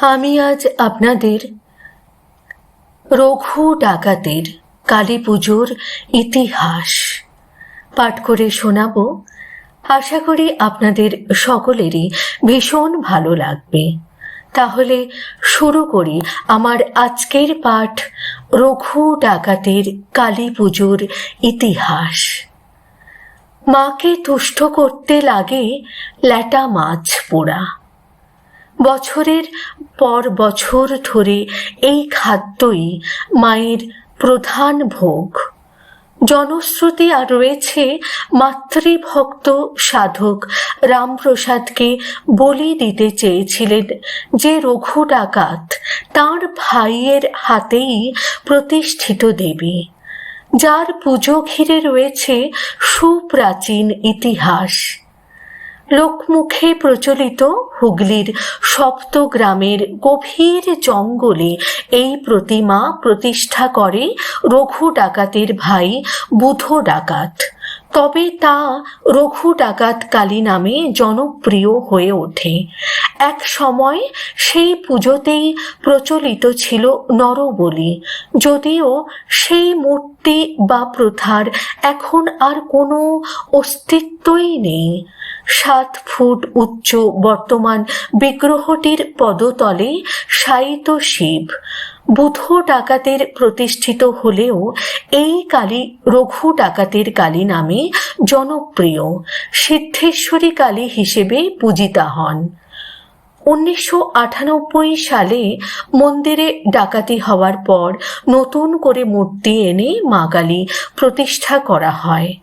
আমি আজ আপনাদের রঘু ডাকাতের কালী পুজোর ইতিহাস পাঠ করে শোনাব। আশা করি আপনাদের সকলেরই ভীষণ ভালো লাগবে। তাহলে শুরু করি আমার আজকের পাঠ রঘু ডাকাতের কালী পুজোর ইতিহাস। মাকে তুষ্ট করতে লাগে ল্যাটা মাছ পোড়া। বছরের পর বছর ধরে এই খাদ্যই মায়ের প্রধান ভোগ। জনশ্রুতি আর রয়েছে মাতৃভক্ত সাধক রামপ্রসাদকে বলি দিতে চেয়েছিলেন যে রঘু ডাকাত তাঁর ভাইয়ের হাতেই প্রতিষ্ঠিত দেবী। যার পুজো ঘিরে রয়েছে সুপ্রাচীন ইতিহাস। লোকমুখে প্রচলিত হুগলির সপ্তগ্রামের গভীর জঙ্গলে এই প্রতিমা প্রতিষ্ঠা করে রঘু ডাকাতের ভাই বুধ ডাকাত। তবে তা রঘু ডাকাত কালী নামে জনপ্রিয় হয়ে ওঠে। এক সময় সেই পুজোতেই প্রচলিত ছিল নরবলি। যদিও সেই মূর্তি বা প্রথার এখন আর কোনো অস্তিত্বই নেই। সাত ফুট উচ্চ বর্তমান বিগ্রহটির পদতলে শায়িত শিব। বুধ ডাকাতের প্রতিষ্ঠিত হলেও এই কালী রঘু ডাকাতের কালী নামে জনপ্রিয়। সিদ্ধেশ্বরী কালী হিসেবে পূজিতা হন। উনিশশো আটানব্বই সালে মন্দিরে ডাকাতি হওয়ার পর নতুন করে মূর্তি এনে মা কালী প্রতিষ্ঠা করা হয়।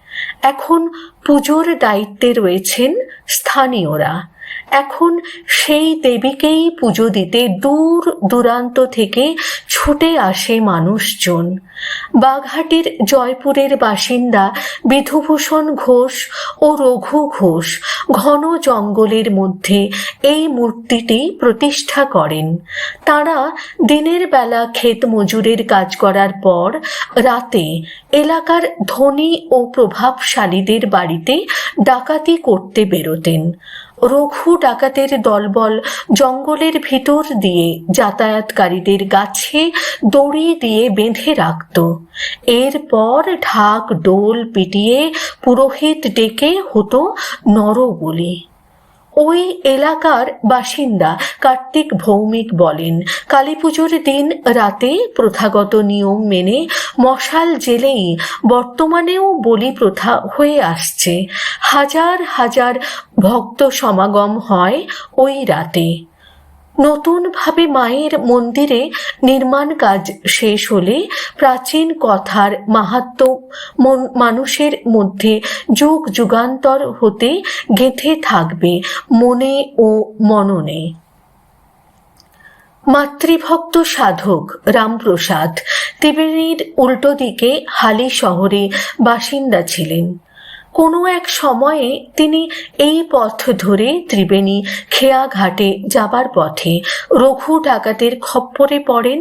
এখন পুজোর দায়িত্বে রয়েছেন স্থানীয়রা। এখন সেই দেবীকেই পুজো দিতে দূর দূরান্ত থেকে ছুটে আসে মানুষজন। বাঘহাটির জয়পুরের বাসিন্দা বিধুভূষণ ঘোষ ও রঘু ঘোষ ঘন জঙ্গলের মধ্যে এই মূর্তিটি প্রতিষ্ঠা করেন। তারা দিনের বেলা ক্ষেত মজুরের কাজ করার পর রাতে এলাকার ধনী ও প্রভাবশালীদের বাড়িতে ডাকাতি করতে বেরোতেন। রঘু ডাকাতের দলবল জঙ্গলের ভিতর দিয়ে যাতায়াতকারীদের গাছে দড়ি দিয়ে বেঁধে রাখত। এরপর ঢাক ডোল পিটিয়ে পুরোহিত ডেকে হতো নরবলি। ওই এলাকার বাসিন্দা কার্তিক ভৌমিক বলেন কালী পুজোর দিন রাতে প্রথাগত নিয়ম মেনে মশাল জেলেই বর্তমানেও বলি প্রথা হয়ে আসছে। হাজার হাজার ভক্ত সমাগম হয় ওই রাতে। নতুনভাবে মায়ের মন্দিরে নির্মাণ কাজ শেষ হলে প্রাচীন কথার মাহাত্ম মানুষের মধ্যে যুগ যুগান্তর হতে গেঁথে থাকবে মনে ও মননে। মাতৃভক্ত সাধক রামপ্রসাদ, ত্রিবেণীর উল্টো দিকে হালি শহরে বাসিন্দা ছিলেন। কোনো এক সময়ে তিনি এই পথ ধরে ত্রিবেণী খেয়াঘাটে যাবার পথে রঘু ডাকাতের খপ্পরে পড়েন।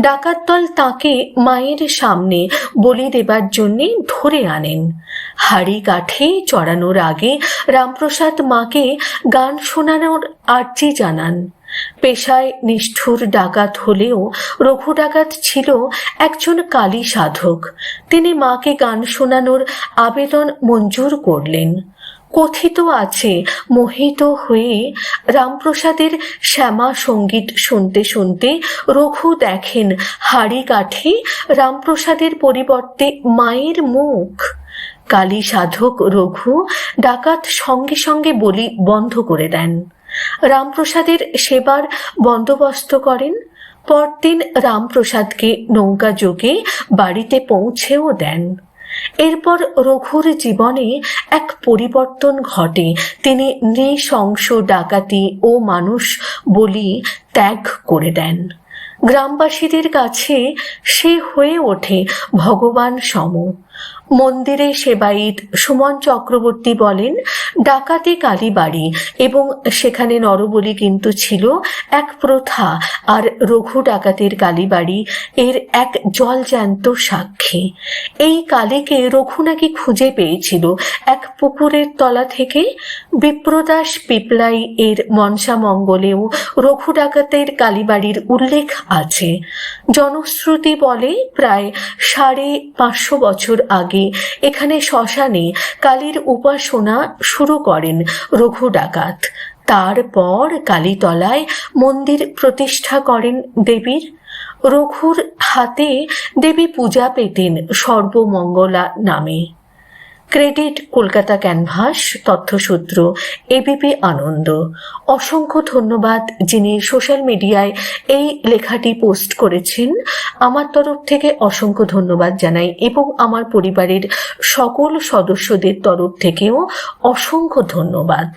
ডাকাত দল তাঁকে মায়ের সামনে বলি দেবার জন্যে ধরে আনেন। হাড়ি কাঠে চড়ানোর আগে রামপ্রসাদ মাকে গান শোনানোর আর্জি জানান। পেশায় নিষ্ঠুর ডাকাত হলেও রঘু ডাকাত ছিল একজন কালী সাধক। তিনি মাকে গান শোনানোর আবেদন মঞ্জুর করলেন। কথিত আছে, মোহিত হয়ে রামপ্রসাদের শ্যামা সংগীত শুনতে শুনতে রঘু দেখেন হাড়ি কাঠে রামপ্রসাদের পরিবর্তে মায়ের মুখ। কালী সাধক রঘু ডাকাত সঙ্গে সঙ্গে বলি বন্ধ করে দেন। রামপ্রসাদের সেবার বন্দোবস্ত করেন। পরদিন রামপ্রসাদকে নৌকা যোগে বাড়িতে পৌঁছেও দেন। এরপর রঘুর জীবনে এক পরিবর্তন ঘটে। তিনি নৃশংস, ডাকাতি ও মানুষ বলি ত্যাগ করে দেন। গ্রামবাসীদের কাছে সে হয়ে ওঠে ভগবান সম। মন্দিরে সেবায়িত সুমন চক্রবর্তী বলেন, ডাকাতে কালীবাড়ি এবং সেখানে নরবলি কিন্তু ছিল এক প্রথা আর রঘু ডাকাতের কালীবাড়ি এর এক জলজ্যান্ত সাক্ষী। এই কালীকে রঘু নাকি খুঁজে পেয়েছিল এক পুকুরের তলা থেকে? বিপ্রদাস পিপলাই এর মনসা মঙ্গলেও রঘু ডাকাতের কালীবাড়ির উল্লেখ আছে। জনশ্রুতি বলে প্রায় সাড়ে পাঁচশো বছর আগে। এখানে শ্মশানে কালীর উপাসনা শুরু করেন রঘু ডাকাত। তারপর কালীতলায় মন্দির প্রতিষ্ঠা করেন দেবীর। রঘুর হাতে দেবী পূজা পেতেন সর্বমঙ্গলা নামে। ক্রেডিট কলকাতা ক্যানভাস, তথ্যসূত্র এবিপি আনন্দ। অসংখ্য ধন্যবাদ যিনি সোশ্যাল মিডিয়ায় এই লেখাটি পোস্ট করেছেন। আমার তরফ থেকে অসংখ্য ধন্যবাদ জানাই এবং আমার পরিবারের সকল সদস্যদের তরফ থেকেও অসংখ্য ধন্যবাদ।